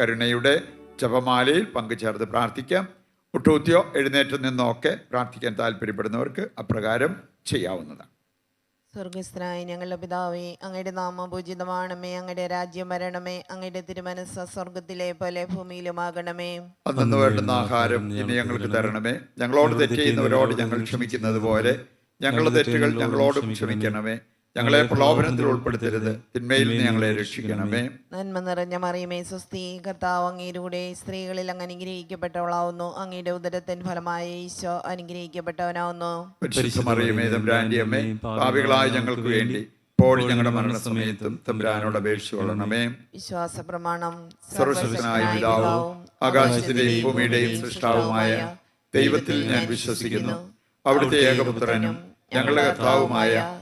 കരുണയുടെ ജപമാലയിൽ പങ്കുചേർത്ത് പ്രാർത്ഥിക്കാം. മുട്ടൂത്തിയോ എഴുന്നേറ്റ് നിന്നോ ഒക്കെ പ്രാർത്ഥിക്കാൻ താല്പര്യപ്പെടുന്നവർക്ക് അപ്രകാരം ചെയ്യാവുന്നതാണ്. സ്വർഗസ്ഥനായ ഞങ്ങളുടെ പിതാവേ അങ്ങയുടെ നാമപൂജിതമാണമേ അങ്ങയുടെ രാജ്യം വരണമേ അങ്ങയുടെ തിരുമനസ് സ്വർഗത്തിലെ പോലെ ഭൂമിയിലുമാകണമേ. അന്നു വേണ്ടുന്ന ആഹാരം ഇനി ഞങ്ങൾക്ക് തരണമേ. ഞങ്ങളോട് തെറ്റ് ചെയ്യുന്നവരോട് ഞങ്ങൾ ക്ഷമിക്കുന്നത് പോലെ ഞങ്ങളുടെ തെറ്റുകൾ ഞങ്ങളോടും ക്ഷമിക്കണമേ. ഞങ്ങളെ പ്രലോഭനത്തിൽ ഉൾപ്പെടുത്തരുത്. തിന്മയിൽ നിന്ന് ഞങ്ങളെ രക്ഷിക്കണമേ. നന്മ നിറഞ്ഞ മറിയമേ സ്വസ്തി കർത്താവ് അങ്ങയിലൂടെ സ്ത്രീകളിൽ അങ്ങ് അനുഗ്രഹിക്കപ്പെട്ടവളാവുന്നു. അങ്ങയുടെ ഉദരത്തിൻ ഫലമായ ഈശോ അനുഗ്രഹിക്കപ്പെട്ടവനാവുന്നു. പരിശുദ്ധ മറിയമേ തമ്പുരാന്റെ അമ്മേ പാപികളായ ഞങ്ങൾക്ക് വേണ്ടി ഇപ്പോൾ ഞങ്ങളുടെ മരണസമയത്തും തമ്പുരാനോട് അപേക്ഷിച്ചുകൊള്ളണമേ. വിശ്വാസ പ്രമാണം സർവശക്തനായ പിതാവും ആകാശത്തിന്റെയും ഭൂമിയുടെയും സൃഷ്ടാവുമായ ദൈവത്തിൽ ഞാൻ വിശ്വസിക്കുന്നു. അവിടുത്തെ ഏകപുത്രനും ഞങ്ങളുടെ കർത്താവുമായ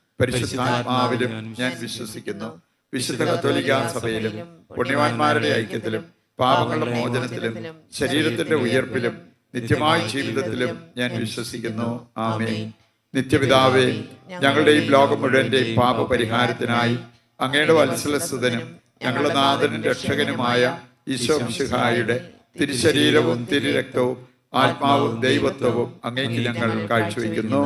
പരിശുദ്ധാത്മാവിലും ഞാൻ വിശ്വസിക്കുന്നു. വിശുദ്ധ കത്തോലിക്ക സഭയിലും പുണ്യവാന്മാരുടെ ഐക്യത്തിലും പാപങ്ങളുടെ മോചനത്തിലും ശരീരത്തിന്റെ ഉയർപ്പിലും നിത്യമായ ജീവിതത്തിലും ഞാൻ വിശ്വസിക്കുന്നു. ആമേ നിത്യപിതാവേ ഞങ്ങളുടെയും ലോകം മുഴുവന്റെയും പാപപരിഹാരത്തിനായി അങ്ങയുടെ വത്സലസുതനും ഞങ്ങളുടെ നാഥനും രക്ഷകനുമായ ഈശോ മിശിഹായുടെ തിരുശരീരവും തിരുരക്തവും ആത്മാവും ദൈവത്വവും അങ്ങേക്ക് ഞങ്ങൾ കാഴ്ചവെക്കുന്നു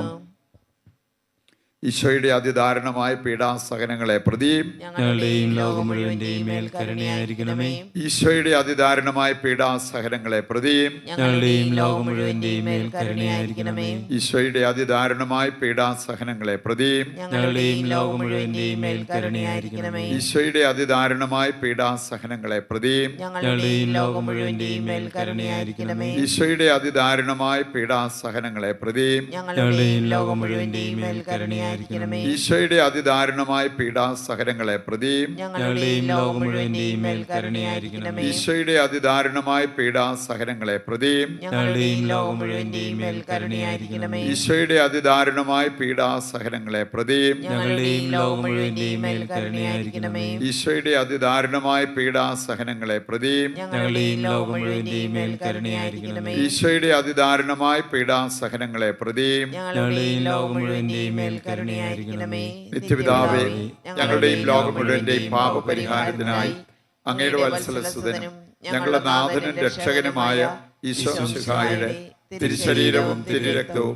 ഈശോയുടെ അതിദാരുണമായ പീഡാസഹനങ്ങളെ പ്രതിയും ഞങ്ങളുടെയും ലോകം മുഴുവന്റെയും മേൽ കരുണയായിരിക്കണമേ. ഈശോയുടെ അതിദാരുണമായ പീഡാസഹനങ്ങളെ പ്രതിയും ഞങ്ങളുടെയും ലോകം മുഴുവന്റെയും മേൽ കരുണയായിരിക്കണമേ. ഈശോയുടെ അതിദാരുണമായ പീഡാസഹനങ്ങളെ പ്രതിയും ഞങ്ങളുടെയും ലോകം മുഴുവന്റെയും മേൽ കരുണയായിരിക്കണമേ. ഈശോയുടെ അതിദാരുണമായ പീഡാസഹനങ്ങളെ പ്രതിയും ഞങ്ങളുടെയും ലോകം മുഴുവന്റെയും മേൽ കരുണയായിരിക്കണമേ. ഈശോയുടെ അതിദാരുണമായ പീഡാസഹനങ്ങളെ പ്രതിയും ഞങ്ങളുടെയും ലോകം മുഴുവന്റെയും മേൽ കരുണയായിരിക്കണമേ. ഈശോയുടെ അതിദാരുണമായ പീഡാസഹനങ്ങളെ പ്രതിയും ഞങ്ങളുടെയും ലോകം മുഴുവന്റെയും മേൽ കരുണയായിരിക്കണമേ. ഈശോയുടെ അതിദാരുണമായ പീഡാസഹനങ്ങളെ പ്രതിയും ഞങ്ങളുടെയും ലോകം മുഴുവന്റെയും മേൽ കരുണയായിരിക്കണമേ. ഈശോയുടെ അതിദാരുണമായ പീഡാസഹനങ്ങളെ പ്രതിയും ഞങ്ങളുടെയും ലോകം മുഴുവന്റെയും മേൽ കരുണയായിരിക്കണമേ. ഈശോയുടെ അതിദാരുണമായ പീഡാസഹനങ്ങളെ പ്രതിയും ഞങ്ങളുടെയും ലോകം മുഴുവന്റെയും മേൽ കരുണയായിരിക്കണമേ. ഈശോയുടെ അതിദാരുണമായ പീഡാസഹനങ്ങളെ പ്രതിയും ഞങ്ങളുടെയും ലോകം മുഴുവന്റെയും മേൽ കരുണയായിരിക്കണമേ. നിത്യപിതാവേ ഞങ്ങളുടെയും ലോകം മുഴുവന്റെയും പാപപരിഹാരത്തിനായി അങ്ങയുടെ വത്സലസുതനും ഞങ്ങളുടെ നാഥനും രക്ഷകനുമായ ഈശോ തിരുശരീരവും തിരുരക്തവും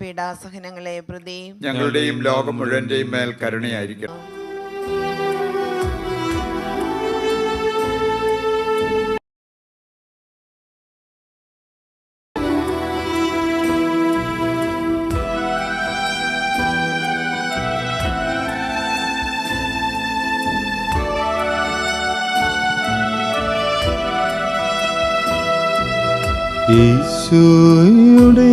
പീഡാസഹനങ്ങളെ പ്രതി ഞങ്ങളുടെയും ലോകം മുഴുവന്റെയും മേൽ കരുണയായിരിക്കണം ഈശോയുടെ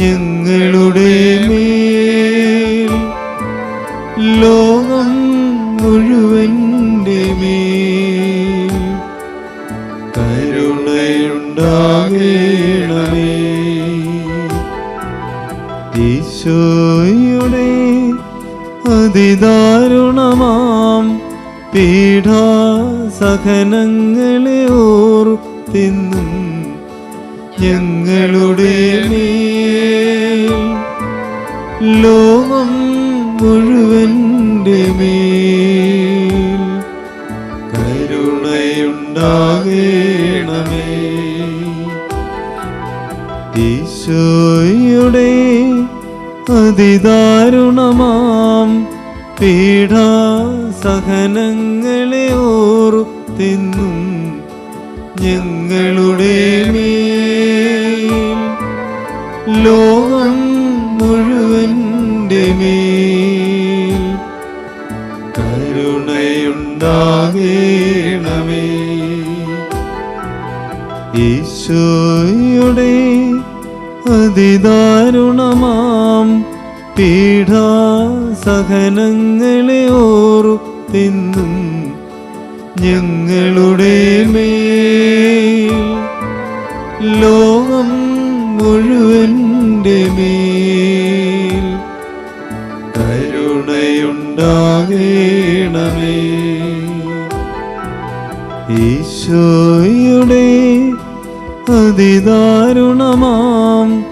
ഞങ്ങളുടെ മേൽ. ലോകം മുഴുവന്റെ മേൽ. അതിദാരുണമാം പീഡാസഹനങ്ങളെ ഓർത്തിന്നും ഞങ്ങളുടെ മേൽ. ലോകം മുഴുവന്റെ മേൽ അതിദാരുണമാം പീഡാസഹനങ്ങളെ ഓർത്തിന്നും ഞങ്ങളുടെ അതിദാരുണമാം ഓറു ഓർത്തിന്നും ഞങ്ങളുടെ മേൽ. ലോകം മുഴുവന്റെ മേൽ. കരുണയുണ്ടാകേണമേ. ഈശോയുടെ അതിദാരുണമാം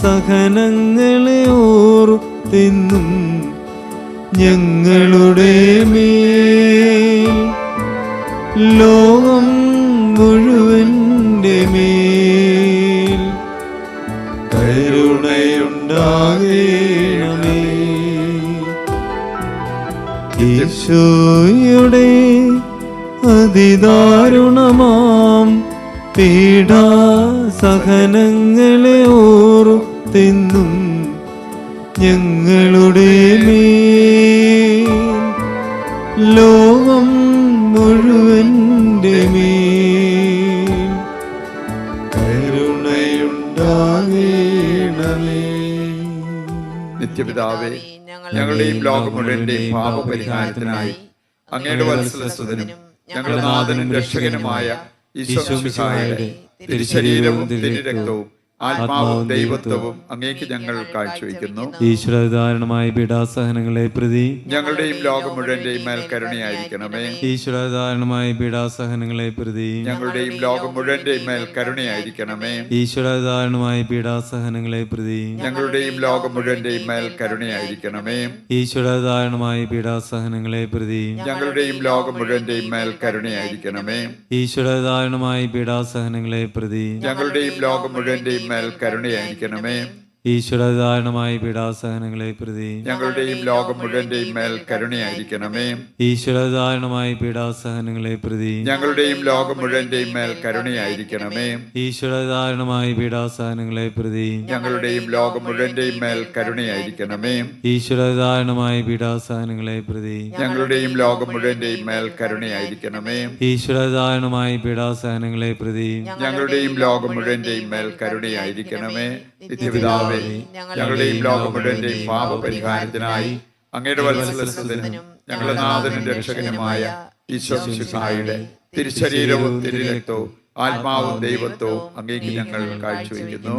പീഡാസഹനങ്ങളെ ഓർത്തിന്നും ഞങ്ങളുടെ മേ ലോകം പീഡാസഹനങ്ങളെ ഓർത്തിന്നും ഞങ്ങളുടെ മേ ലോകം മുഴുവന്റെ മേൽ. കരുണയുണ്ടാകേണമേ. നിത്യപിതാവേ ഞങ്ങളുടെയും ലോകം പാപപരിഹാരത്തിനായി അങ്ങയുടെ വത്സലസ്വതനും ഞങ്ങളുടെ നാഥനും രക്ഷകനുമായ ഈശോ മിശിഹായുടെ തിരുശരീരവും തിരുരക്തവും ആത്മാവും ദൈവത്വവും അങ്ങേക്ക് ഞങ്ങൾ കാഴ്ചവെക്കുന്നു. ഈശ്വരധാരണമായ പീഡാസഹനങ്ങളെ പ്രതി ഞങ്ങളുടെയും ലോകം മുഴുവന്റെയും മേൽ കരുണയായിരിക്കണമേ. ഈശ്വരധാരണമായ പീഡാസഹനങ്ങളെ പ്രതി ഞങ്ങളുടെയും ലോകം മുഴുവന്റെയും മേൽ കരുണയായിരിക്കണമേ. ഈശ്വരധാരണമായ പീഡാസഹനങ്ങളെ പ്രതി ഞങ്ങളുടെയും ലോകം മുഴുവന്റെയും മേൽ കരുണയായിരിക്കണമേ. ഈശ്വരധാരണമായ പീഡാസഹനങ്ങളെ പ്രതി ഞങ്ങളുടെയും ലോകം മുഴുവന്റെയും മേൽ കരുണയായിരിക്കണമേ. ഈശ്വരധാരണമായ പീഡാസഹനങ്ങളെ പ്രതി ഞങ്ങളുടെയും ലോകം മുഴുവന്റെയും മേൽ കരുണയായിരിക്കണമേ. ഈശ്വരധാരണമായ പീഡാസഹനങ്ങളെ പ്രതി ഞങ്ങളുടെയും ലോകം മുഴുവന്റെയും മേൽ കരുണയായിരിക്കണമേ. ഈശ്വരദാരണമായി പീഡാസഹനങ്ങളെ പ്രതി ഞങ്ങളുടെയും ലോകം മുഴുവന്റെയും മേൽ കരുണയായിരിക്കണമേ. ഈശ്വരദാരണമായി പീഡാസഹനങ്ങളെ പ്രതി ഞങ്ങളുടെയും ലോകം മുഴുവന്റെയും മേൽ കരുണയായിരിക്കണമേ. ഈശ്വരദാരണമായി പീഡാസഹനങ്ങളെ പ്രതി ഞങ്ങളുടെയും ലോകം മുഴുവന്റെയും മേൽ കരുണയായിരിക്കണമേ. ഈശ്വരദാരണമായി പീഡാസഹനങ്ങളെ പ്രതി ഞങ്ങളുടെയും ലോകം മുഴുവന്റെയും മേൽ കരുണയായിരിക്കണമേ. നിത്യപിതാവേ ഞങ്ങളുടെയും ലോകം മുഴുവന്റെയും പാപപരിഹാരത്തിനായി അങ്ങയുടെ വത്സലസ്വതനും ഞങ്ങളുടെ നാഥനും രക്ഷകനുമായ ഈശോ ശിഹായുടെ തിരുശരീരവും തിരുരക്തവും ആത്മാവും ദൈവത്വവും അങ്ങേക്ക് ഞങ്ങൾ കാഴ്ചവെക്കുന്നു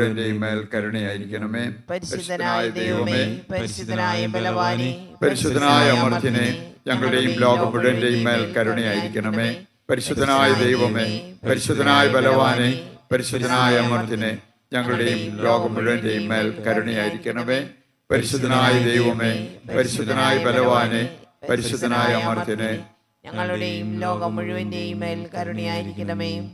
മുഴുവന്റെയും മേൽ കരുണയായിരിക്കണമേ. പരിശുദ്ധനായ ദൈവമേ പരിശുദ്ധനായ ബലവാനെ പരിശുദ്ധനായ അമർത്തിനെ ഞങ്ങളുടെയും ലോകം മുഴുവന്റെയും മേൽ കരുണയായിരിക്കണമേ. പരിശുദ്ധനായ ദൈവമേ പരിശുദ്ധനായ ബലവാനെ പരിശുദ്ധനായ അമർത്തിനെ ഞങ്ങളുടെയും ലോകം മുഴുവന്റെയും മേൽ കരുണയായിരിക്കണമേ. പരിശുദ്ധനായ ദൈവമേ പരിശുദ്ധനായ ബലവാനെ പരിശുദ്ധനായ അമർത്തിനെ ഞങ്ങളുടെയും ലോകം മുഴുവന്റെയും മേൽ കരുണയായിരിക്കണമേ.